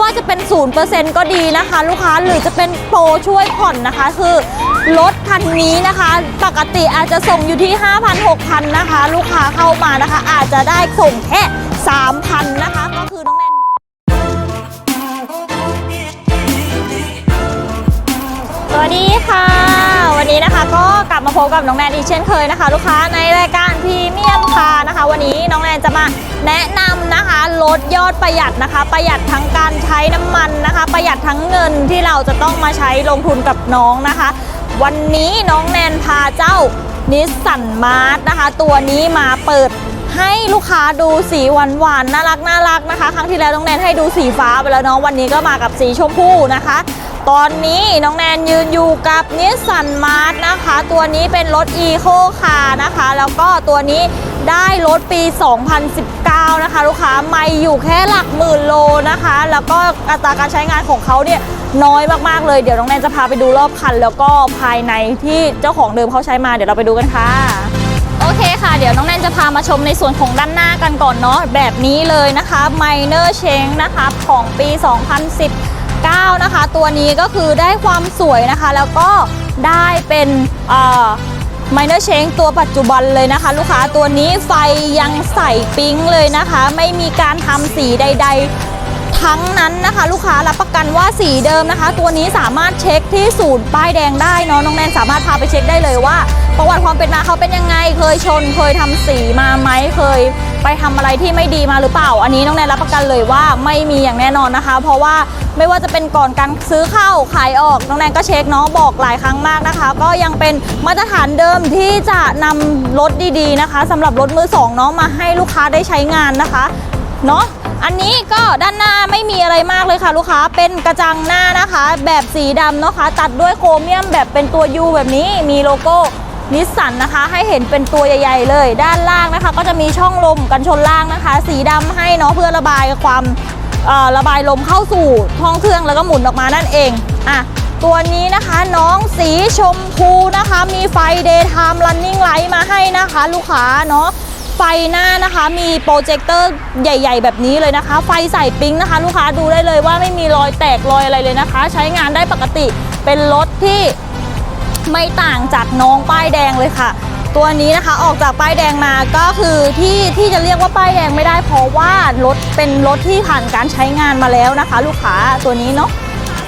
ว่าจะเป็น 0%ก็ดีนะคะ ลูกค้าหรือจะเป็นโปรช่วยผ่อนนะคะ คือรถคันนี้นะคะ ปกติอาจจะส่งอยู่ที่ 5,000 6,000 นะคะ ลูกค้าเข้ามานะคะ อาจจะได้ส่งแค่ 3,000 นะคะ ก็คือน้องแนนสวัสดีค่ะ วันนี้นะคะก็กลับมาพบกับน้องแนนอีกเช่นเคยนะคะ ลูกค้าในรายการพรีเมียมค่ะนะคะ วันนี้ จะมาแนะนำนะคะลดยอดประหยัดนะคะ ประหยัดทั้งการใช้น้ำมันนะคะ ประหยัดทั้งเงินที่เราจะต้องมาใช้ลงทุนกับน้องนะคะ วันนี้น้องแนนพาเจ้านิสสันมาร์ทนะคะ ตัวนี้มาเปิดให้ลูกค้าดูสีหวานหวานๆน่ารักน่ารักนะคะ ครั้งที่แล้วน้องแนนให้ดูสีฟ้าไปแล้วเนาะวันนี้ก็มากับสีชมพูนะคะ ตอนนี้น้องแนนยืนอยู่กับนิสสันมาร์ทนะคะ ตัวนี้เป็นรถอีโคคาร์นะคะ แล้วก็ตัวนี้ ได้รถปี 2019 นะคะ ลูกค้าไม่อยู่แค่หลักหมื่นโลนะคะ แล้วก็อัตราการใช้งานของเขาเนี่ยน้อยมากๆเลย เดี๋ยวน้องแนนจะพาไปดูรอบคัน แล้วก็ภายในที่เจ้าของเดิมเขาใช้มาเดี๋ยวเราไปดูกันค่ะโอเคค่ะ เดี๋ยวน้องแนนจะพามาชมในส่วนของด้านหน้ากันก่อนเนาะแบบนี้เลยนะคะ Minor Change นะคะของปี 2019 นะคะ ตัวนี้ก็คือได้ความสวยนะคะ แล้วก็ได้เป็นเอ่อ Minor Change ตัวปัจจุบันเลยนะคะ ลูกค้าตัวนี้ไฟยังใสปิ๊งเลยนะคะ ไม่มีการทำสีใด ๆ ทั้งนั้นนะคะ ลูกค้ารับประกันว่าสีเดิมนะคะ ตัวนี้สามารถเช็คที่ศูนย์ป้ายแดงได้เนาะน้องแนนสามารถพาไปเช็คได้เลยว่า ประวัติความเป็นมาเขาเป็นยังไง เคยชน เคยทำสีมาไหมเคย ไปทำอะไรที่ไม่ดีมาหรือเปล่า อันนี้น้องแนนรับประกันเลยว่าไม่มีอย่างแน่นอนนะคะ เพราะว่าไม่ว่าจะเป็นก่อนการซื้อเข้าขายออกน้องแนนก็เช็คเนาะบอกหลายครั้งมากนะคะ ก็ยังเป็นมาตรฐานเดิมที่จะนำรถดีๆนะคะสำหรับรถมือสองเนาะมาให้ลูกค้าได้ใช้งานนะคะเนาะ อันนี้ก็ด้านหน้าไม่มีอะไรมากเลยค่ะ ลูกค้าเป็นกระจังหน้านะคะ แบบสีดำเนาะคะ ตัดด้วยโครเมียมแบบเป็นตัว U แบบนี้มีโลโก้นิสสันนะคะ ให้เห็นเป็นตัวใหญ่ ๆ เลย ด้านล่างนะคะ ก็จะมีช่องลมกันชนล่างนะคะ สีดำให้เนาะเพื่อระบายความระบายลมเข้าสู่ท้องเครื่องแล้วก็หมุนออกมานั่นเองอะตัวนี้นะคะน้องสีชมพูนะคะ มีไฟ daytime running light มาให้นะคะ ลูกค้าเนาะ ไฟหน้านะคะ มีโปรเจคเตอร์ใหญ่ ๆ แบบนี้เลยนะคะ ไฟใส่ปิ๊งนะคะ ลูกค้าดูได้เลยว่าไม่มีรอยแตกรอยอะไรเลยนะคะ ใช้งานได้ปกติเป็นรถที่ไม่ต่างจากน้องป้ายแดงเลยค่ะ ตัวนี้นะคะออกจากป้ายแดงมาก็คือที่ที่จะเรียกว่าป้ายแดงไม่ได้เพราะว่ารถเป็นรถที่ผ่านการใช้งานมาแล้วนะคะ ลูกค้าตัวนี้เนาะ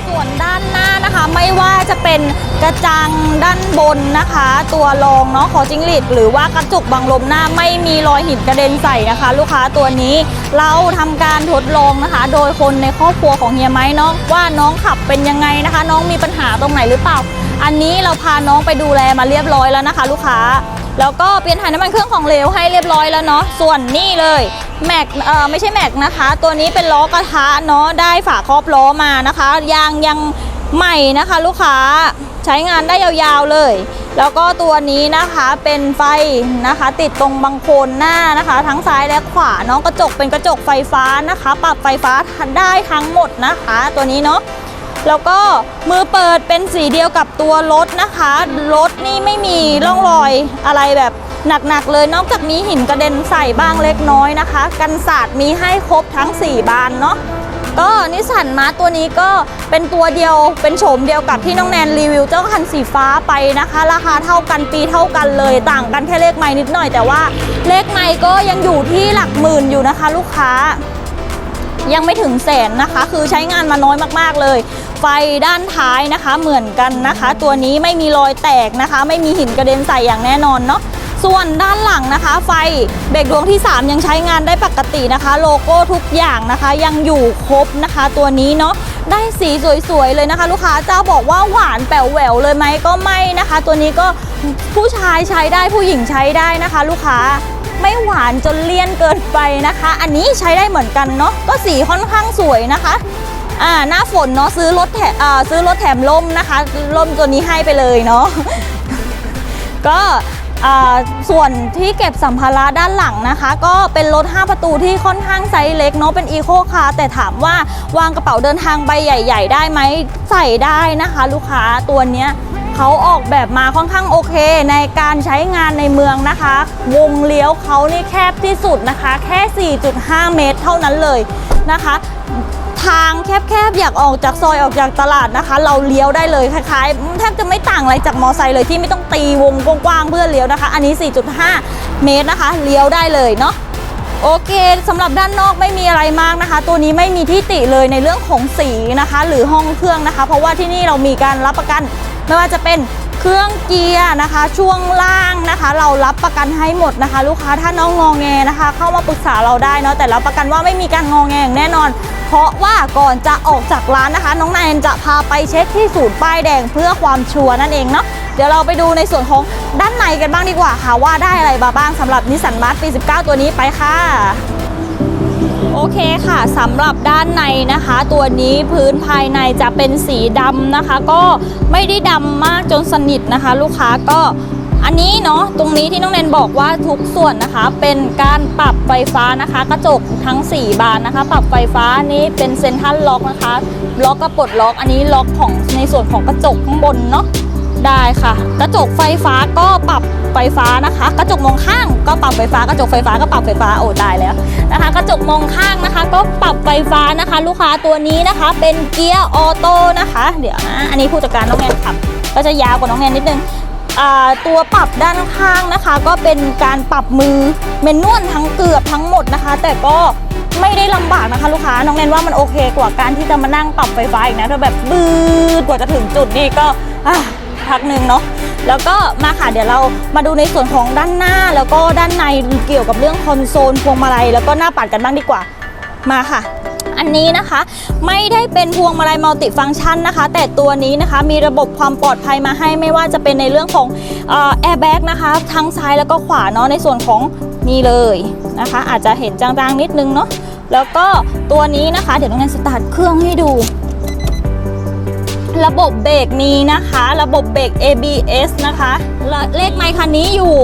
ส่วนด้านหน้านะคะไม่ว่าจะเป็นกระจังด้านบนนะคะ ตัวรองเนาะขอจิงหรีดหรือว่ากระจุกบังลมหน้าไม่มีรอยหินกระเด็นใส่นะคะ ลูกค้าตัวนี้เราทำการทดลองนะคะ โดยคนในครอบครัวของเฮียไม้เนาะว่าน้องขับเป็นยังไงนะคะ น้องมีปัญหาตรงไหนหรือเปล่า อันนี้เราพาน้องไปดูแลมาเรียบร้อยแล้วนะคะ ลูกค้า แล้วก็เปลี่ยนถ่ายน้ำมันเครื่องของเหลวให้เรียบร้อยแล้วเนาะส่วนนี่เลยแม็กเอ่อไม่ใช่แม็กนะคะ ตัวนี้เป็นล้อกระทะเนาะได้ฝาครอบล้อมานะคะยางยังใหม่นะคะ ลูกค้าใช้งานได้ยาวๆเลย แล้วก็ตัวนี้นะคะเป็นไฟนะคะ ติดตรงบังโคลนหน้านะคะ ทั้งซ้ายและขวาเนาะกระจกเป็นกระจกไฟฟ้านะคะ ปรับไฟฟ้าได้ทั้งหมดนะคะ ตัวนี้เนาะ แล้วก็มือเปิดเป็นสีเดียวกับตัวรถนะคะ รถนี่ไม่มีร่องรอยอะไรแบบหนักๆเลย นอกจากมีหินกระเด็นใส่บ้างเล็กน้อยนะคะ กันศาสตร์มีให้ครบทั้ง 4 บานเนาะก็นิสสันมาตัวนี้ก็เป็นตัวเดียวเป็นโฉมเดียวกับที่น้องแนนรีวิวเจ้าคันสีฟ้าไปนะคะ ราคาเท่ากันปีเท่ากันเลย ต่างกันแค่เลขไม้นิดหน่อย แต่ว่าเลขไม้ก็ยังอยู่ที่หลักหมื่นอยู่นะคะ ลูกค้ายังไม่ถึงแสนนะคะ คือใช้งานมาน้อยมากๆเลย ไฟด้านท้ายนะคะ เหมือนกันนะคะ ตัวนี้ไม่มีรอยแตกนะคะ ไม่มีหินกระเด็นใส่อย่างแน่นอนเนาะส่วนด้านหลังนะคะ ไฟเบรกดวงที่ 3 ยังใช้งานได้ปกตินะคะ โลโก้ทุกอย่างนะคะ ยังอยู่ครบนะคะ ตัวนี้เนาะได้สีสวยๆเลยนะคะ ลูกค้าเจ้าบอกว่าหวานแป๋วแหววเลยไหมก็ไม่นะคะ ตัวนี้ก็ผู้ชายใช้ได้ผู้หญิงใช้ได้นะคะ ลูกค้าไม่หวานจนเลี่ยนเกินไปนะคะ อันนี้ใช้ได้เหมือนกันเนาะก็สีค่อนข้างสวยนะคะ อ่าหน้าฝนเนาะซื้อรถแถมอ่าซื้อรถแถมล่มนะคะล่มตัวนี้ให้ไปเลยเนาะก็อ่าส่วนที่เก็บสัมภาระด้านหลังนะคะ ก็เป็นรถ 5 ประตูที่ค่อนข้างไซส์เล็กเนาะเป็นอีโคคาร์แต่ถามว่าวางกระเป๋าเดินทางใบใหญ่ ๆ ได้ไหมใส่ได้นะคะ ลูกค้าตัวเนี้ยเขาออกแบบมาค่อนข้างโอเค ในการใช้งานในเมืองนะคะ วงเลี้ยวเขานี่แคบที่สุดนะคะ แค่ 4.5 เมตรเท่านั้นเลยนะคะ ทางแคบๆ อยากออกจากซอยออกจากตลาดนะคะ เราเลี้ยวได้เลยคล้ายๆแทบจะไม่ต่างอะไรจากมอไซค์เลยที่ไม่ต้องตีวงกว้างๆเพื่อเลี้ยวนะคะ อันนี้ 4.5 เมตรนะคะเลี้ยวได้เลยเนาะโอเคสำหรับด้านนอกไม่มีอะไรมากนะคะ ตัวนี้ไม่มีที่ติเลยในเรื่องของสีนะคะ หรือห้องเครื่องนะคะ เพราะว่าที่นี่เรามีการรับประกันไม่ว่าจะเป็น เครื่องเกียร์นะคะ ช่วงล่างนะคะ เรารับประกันให้หมดนะคะ ลูกค้าถ้าน้องงองแงนะคะ เข้ามาปรึกษาเราได้เนาะแต่รับประกันว่าไม่มีการงองแงอย่างแน่นอน เพราะว่าก่อนจะออกจากร้านนะคะ น้องแนนจะพาไปเช็คที่ศูนย์ป้ายแดงเพื่อความชัวร์นั่นเองเนาะเดี๋ยวเราไปดูในส่วนของด้านในกันบ้างดีกว่าค่ะว่าได้อะไรมาบ้างสำหรับนิสสันมาร์ทปี 19 ตัวนี้ไปค่ะ โอเคค่ะสำหรับด้านในนะคะ ตัวนี้พื้นภายในจะเป็นสีดำนะคะ ก็ไม่ได้ดำมากจนสนิทนะคะ ลูกค้าก็อันนี้เนาะตรงนี้ที่น้องเนนบอกว่าทุกส่วนนะคะเป็นการปรับไฟฟ้านะคะ กระจกทั้ง 4 บานนะคะ ปรับไฟฟ้านี้เป็นเซนทรัลล็อกนะคะ ล็อกก็ปลดล็อกอันนี้ล็อกของในส่วนของกระจกข้างบนเนาะ ได้ค่ะ กระจกไฟฟ้าก็ปรับไฟฟ้านะคะ กระจกมองข้างก็ปรับไฟฟ้ากระจกไฟฟ้าก็ปรับไฟฟ้าโอ้ได้แล้วนะคะ กระจกมองข้างนะคะ ก็ปรับไฟฟ้านะคะ ลูกค้าตัวนี้นะคะ เป็นเกียร์ออโต้นะคะ เดี๋ยวนะอันนี้ผู้จัดการน้องแนนขับ ก็จะยาวกว่าน้องแนนนิดนึงอ่าตัวปรับด้านข้างนะคะ ก็เป็นการปรับมือเมนนวลทั้งเกือบทั้งหมดนะคะ แต่ก็ไม่ได้ลำบากนะคะลูกค้าน้องแนนว่ามันโอเคกว่าการที่จะมานั่งปรับไฟฟ้าอีกนะถ้าแบบบืดกว่าจะถึงจุดนี่ก็ พักหนึ่งเนาะแล้วก็มาค่ะเดี๋ยวเรามาดูในส่วนของด้านหน้า แล้วก็ด้านในเกี่ยวกับเรื่องคอนโซลพวงมาลัยแล้วก็หน้าปัดกันบ้างดีกว่ามาค่ะอันนี้นะคะไม่ได้เป็นพวงมาลัยมัลติฟังก์ชันนะคะ แต่ตัวนี้นะคะมีระบบความปลอดภัยมาให้ไม่ว่าจะเป็นในเรื่องของแอร์แบ็กนะคะทั้งซ้ายแล้วก็ขวาเนาะในส่วนของนี่เลยนะคะ อาจจะเห็นจางๆนิดนึงเนาะแล้วก็ตัวนี้นะคะ เดี๋ยวน้องแนนสตาร์ทเครื่องให้ดู ระบบเบรกมีนะคะ ระบบเบรก ABS นะคะและเลขไมค์คันนี้อยู่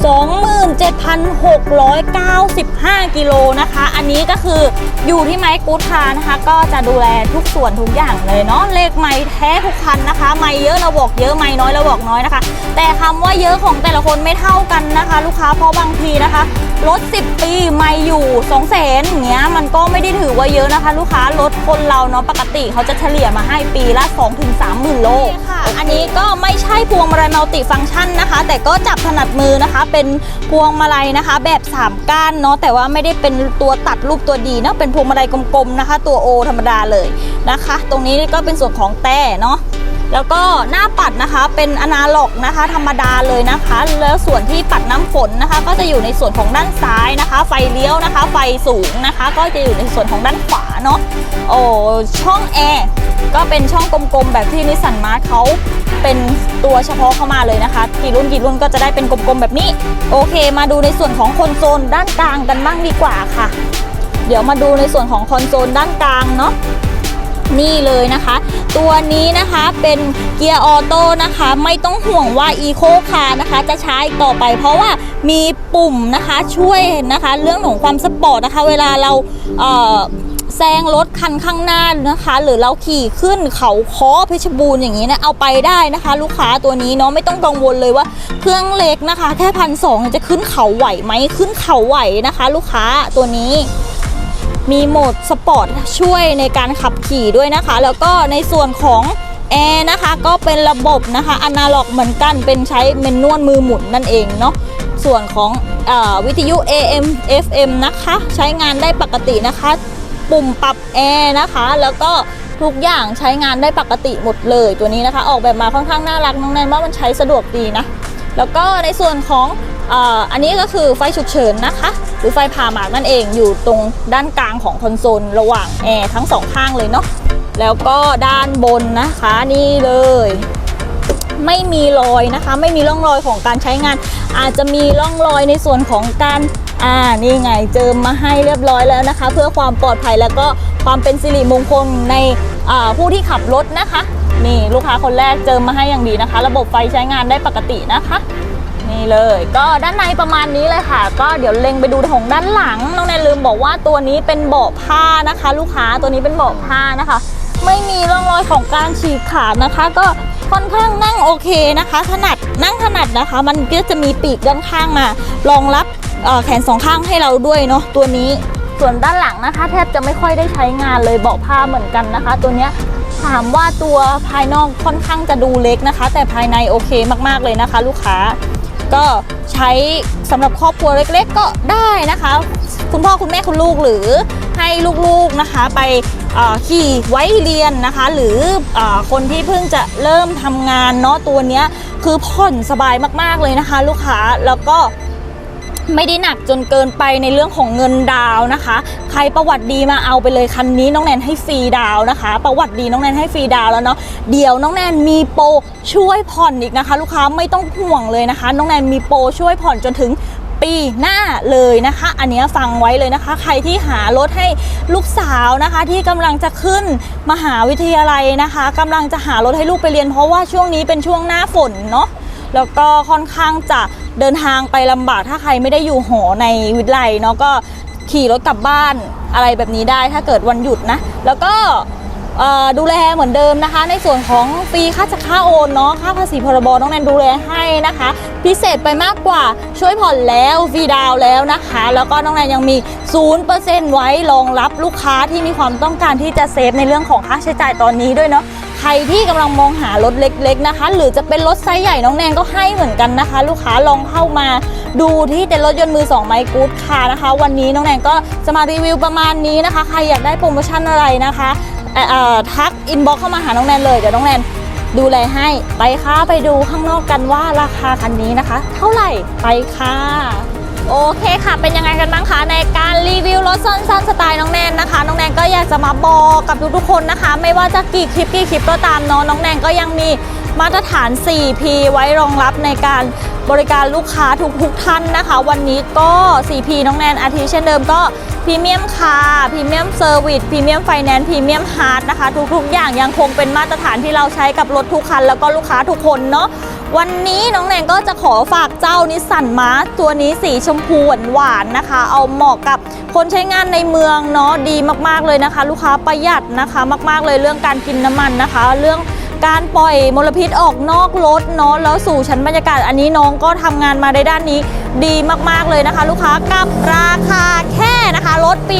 27,695 กิโลนะคะ อันนี้ก็คืออยู่ที่ไมค์กู๊ดคาร์นะคะ ก็จะดูแลทุกส่วนทุกอย่างเลยเนาะเลขไมค์แท้ทุกคันนะคะ ไมค์เยอะเราบอกเยอะไมค์น้อยเราบอกน้อยนะคะ แต่คำว่าเยอะของแต่ละคนไม่เท่ากันนะคะ ลูกค้าเพราะบางทีนะคะรถ10 ปีไม่อยู่2 0 0 0 0นอย่างเงี้ยมันก็ไม่ได้ถือว่าเยอะนะคะ ลูกค้ารถคนเราเนาะปกติเขาจะเฉลี่ยมาให้ปีละ 2-3หมื่นโลค่ะ อันนี้ก็ไม่ใช่พวงมาลัยมัลติฟังก์ชันนะคะ แต่ก็จับถนัดมือนะคะเป็นพวงมาลัยนะคะ แบบ 3 ก้านเนาะแต่ว่าไม่ได้เป็นตัวตัดรูปตัวดีเนาะเป็นพวงมาลัยกลมๆนะคะ ตัวโอธรรมดาเลยนะคะ ตรงนี้ก็เป็นส่วนของแต่เนาะ แล้วก็หน้าปัดนะคะเป็นอนาล็อกนะคะ ธรรมดาเลยนะคะ แล้วส่วนที่ปัดน้ำฝนนะคะ ก็จะอยู่ในส่วนของด้านซ้ายนะคะ ไฟเลี้ยวนะคะ ไฟสูงนะคะ ก็จะอยู่ในส่วนของด้านขวาเนาะโอ้ช่องแอร์ก็เป็นช่องกลมๆแบบที่นิสสันมาร์เขาเป็นตัวเฉพาะเข้ามาเลยนะคะกี่รุ่นกี่รุ่นก็จะได้เป็นกลมๆแบบนี้ โอเค มาดูในส่วนของคอนโซลด้านกลางกันบ้างดีกว่าค่ะ เดี๋ยวมาดูในส่วนของคอนโซลด้านกลางเนาะ นี่เลยนะคะ ตัวนี้นะคะเป็นเกียร์ออโต้นะคะ ไม่ต้องห่วงว่า Eco Car นะคะ จะใช้ต่อไป เพราะว่ามีปุ่มนะคะช่วยนะคะ เรื่องของความสปอร์ตนะคะ เวลาเราเแซงรถคันข้างหน้านะคะ หรือเราขี่ขึ้นเขาค้อเพชรบูรณ์อย่างนี้นะเอาไปได้นะคะ ลูกค้าตัวนี้เนาะไม่ต้องกังวลเลยว่า เครื่องเล็กนะคะ แค่พันสองจะขึ้นเขาไหวไหมขึ้นเขาไหวนะคะ ลูกค้าตัวนี้ มีโหมดสปอร์ตช่วยในการขับขี่ด้วยนะคะ แล้วก็ในส่วนของแอร์นะคะ ก็เป็นระบบนะคะอนาล็อกเหมือนกันเป็นใช้เมนนวลมือหมุนนั่นเองเนาะส่วนของเออวิทยุ AM FM นะคะ ใช้งานได้ปกตินะคะ ปุ่มปรับแอร์นะคะ แล้วก็ทุกอย่างใช้งานได้ปกติหมดเลยตัวนี้นะคะ ออกแบบมาค่อนข้างน่ารักน้องแนนว่ามันใช้สะดวกดีนะ แล้วก็ในส่วนของ อันนี้ก็คือไฟฉุกเฉินนะคะ หรือไฟผ่าหมากนั่นเองอยู่ตรงด้านกลางของคอนโซลระหว่างแอร์ทั้งสองข้างเลยเนาะแล้วก็ด้านบนนะคะนี่เลย ไม่มีรอยนะคะ ไม่มีร่องรอยของการใช้งาน อาจจะมีร่องรอยในส่วนของการอ่านี่ไงเจิมมาให้เรียบร้อยแล้วนะคะ เพื่อความปลอดภัยแล้วก็ความเป็นสิริมงคลในผู้ที่ขับรถนะคะ นี่ลูกค้าคนแรกเจิมมาให้อย่างดีนะคะ ระบบไฟใช้งานได้ปกตินะคะ นี่เลย ก็ด้านในประมาณนี้เลยค่ะ ก็เดี๋ยวเล็งไปดูของด้านหลังน้องแนนลืมบอกว่าตัวนี้เป็นเบาะผ้านะคะ ลูกค้าตัวนี้เป็นเบาะผ้านะคะ ไม่มีร่องรอยของการฉีกขาดนะคะ ก็ค่อนข้างนั่งโอเคนะคะถนัดนั่งถนัดนะคะ มันก็จะมีปีกด้านข้างมารองรับแขนสองข้างให้เราด้วยเนาะตัวนี้ส่วนด้านหลังนะคะ แทบจะไม่ค่อยได้ใช้งานเลยเบาะผ้าเหมือนกันนะคะ ตัวเนี้ยถามว่าตัวภายนอกค่อนข้างจะดูเล็กนะคะ แต่ภายในโอเคมากๆเลยนะคะ ลูกค้า ก็ใช้สำหรับครอบครัวเล็ก ๆ ก็ได้นะคะ คุณพ่อคุณแม่คุณลูกหรือให้ลูกๆนะคะไปขี่ไว้เรียนนะคะ หรือออคนที่เพิ่งจะเริ่มทำงานเนาะตัวเนี้ยคือผ่อนสบายมากๆเลยนะคะ ลูกค้าแล้วก็ ไม่ได้หนักจนเกินไปในเรื่องของเงินดาวนะคะ ใครประวัติดีมาเอาไปเลยคันนี้น้องแนนให้ฟรีดาวนะคะ ประวัติดีน้องแนนให้ฟรีดาวแล้วเนาะเดี๋ยวน้องแนนมีโปรช่วยผ่อนอีกนะคะ ลูกค้าไม่ต้องห่วงเลยนะคะ น้องแนนมีโปรช่วยผ่อนจนถึงปีหน้าเลยนะคะ อันเนี้ยฟังไว้เลยนะคะ ใครที่หารถให้ลูกสาวนะคะ ที่กำลังจะขึ้นมหาวิทยาลัยนะคะกำลังจะหารถให้ลูกไปเรียน เพราะว่าช่วงนี้เป็นช่วงหน้าฝนเนาะแล้วก็ค่อนข้างจะ เดินทางไปลำบากถ้าใครไม่ได้อยู่หอในวิทยาลัยเนาะก็ขี่รถกลับบ้านอะไรแบบนี้ได้ถ้าเกิดวันหยุดนะ แล้วก็ดูแลเหมือนเดิมนะคะ ในส่วนของฟรีค่าจะค่าโอนเนาะค่าภาษีพรบน้องแนนดูแลให้นะคะ พิเศษไปมากกว่าช่วยผ่อนแล้วฟรีดาวแล้วนะคะ แล้วก็น้องแนนยังมี 0%ไว้รองรับลูกค้าที่มีความต้องการที่จะเซฟในเรื่องของค่าใช้จ่ายตอนนี้ด้วยเนาะ ใครที่กำลังมองหารถเล็กๆนะคะ หรือจะเป็นรถไซส์ใหญ่น้องแนนก็ให้เหมือนกันนะคะ ลูกค้าลองเข้ามาดูที่เต็นท์รถยนต์มือ2ไมค์กู๊ดคานะคะ วันนี้น้องแนนก็จะมารีวิวประมาณนี้นะคะ ใครอยากได้โปรโมชั่นอะไรนะคะทักอินบ็อกเข้ามาหาน้องแนนเลยเดี๋ยวน้องแนนดูแลให้ไปค่ะไปดูข้างนอกกันว่าราคาคันนี้นะคะ เท่าไหร่ไปค่ะ โอเคค่ะ เป็นยังไงกันบ้างคะ ในการรีวิวรถสั้นๆสไตล์น้องแนนนะคะ น้องแนนก็อยากจะมาบอกกับทุกๆคนนะคะ ไม่ว่าจะกี่คลิปกี่คลิปก็ตามเนาะน้องแนนก็ยังมีมาตรฐาน 4P ไว้รองรับในการ บริการลูกค้าทุกๆท่านนะคะ วันนี้ก็ 4P น้องแนนอาทิเช่นเดิมก็พรีเมียมคาร์พรีเมียมเซอร์วิสพรีเมียมไฟแนนซ์พรีเมียมฮาร์ดนะคะ ทุกๆ อย่างยังคงเป็นมาตรฐานที่เราใช้กับรถทุกคัน แล้วก็ลูกค้าทุกคนเนาะวันนี้น้องแนนก็จะขอฝากเจ้านิสสันมาร์ตัวนี้สีชมพูหวานๆนะคะ เอาเหมาะกับคนใช้งานในเมืองเนาะดีมากๆเลยนะคะ ลูกค้าประหยัดนะคะ มากๆเลยเรื่องการกินน้ำมันนะคะ เรื่อง การปล่อยมลพิษออกนอกรถเนาะแล้วสู่ชั้นบรรยากาศอันนี้น้องก็ทำงานมาในด้านนี้ดีมากๆเลยนะคะ ลูกค้ากับราคาแค่นะคะรถปี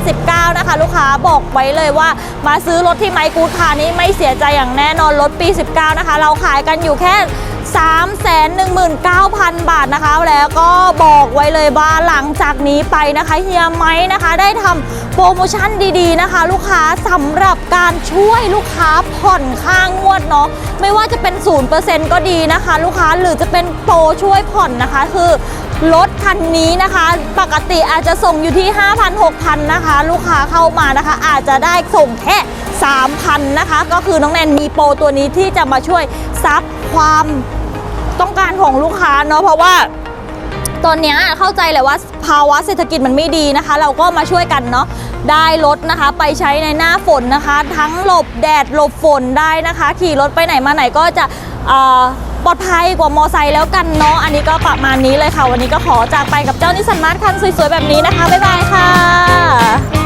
2019 นะคะ ลูกค้าบอกไว้เลยว่า มาซื้อรถที่ไมค์กูดคานี้ไม่เสียใจอย่างแน่นอนรถปี 19 นะคะ เราขายกันอยู่แค่ 319,000 บาทนะคะ แล้วก็บอกไว้เลยว่าหลังจากนี้ไปนะคะเฮียไม้นะคะ ได้ทำโปรโมชั่นดีๆนะคะ ลูกค้าสำหรับการช่วยลูกค้าผ่อนค่างวดเนาะไม่ว่าจะเป็น 0%ก็ดีนะคะ ลูกค้าหรือจะเป็นโปรช่วยผ่อนนะคะ คือรถคันนี้นะคะ ปกติอาจจะส่งอยู่ที่ 5,000 6,000 นะคะ ลูกค้าเข้ามานะคะ อาจจะได้ส่งแค่3,000 นะคะ ก็คือน้องแนนมีโปรตัวนี้ที่จะมาช่วยซับความ ต้องการของลูกค้าเนาะเพราะว่าตอนนี้เข้าใจแหละว่าภาวะเศรษฐกิจมันไม่ดีนะคะ เราก็มาช่วยกันเนาะได้รถนะคะ ไปใช้ในหน้าฝนนะคะ ทั้งหลบแดดหลบฝนได้นะคะ ขี่รถไปไหนมาไหนก็จะปลอดภัยกว่ามอไซค์แล้วกันเนาะอันนี้ก็ประมาณนี้เลยค่ะ วันนี้ก็ขอจากไปกับเจ้านิสสันมาร์คันสวยๆ แบบนี้นะคะ บ๊ายบายค่ะ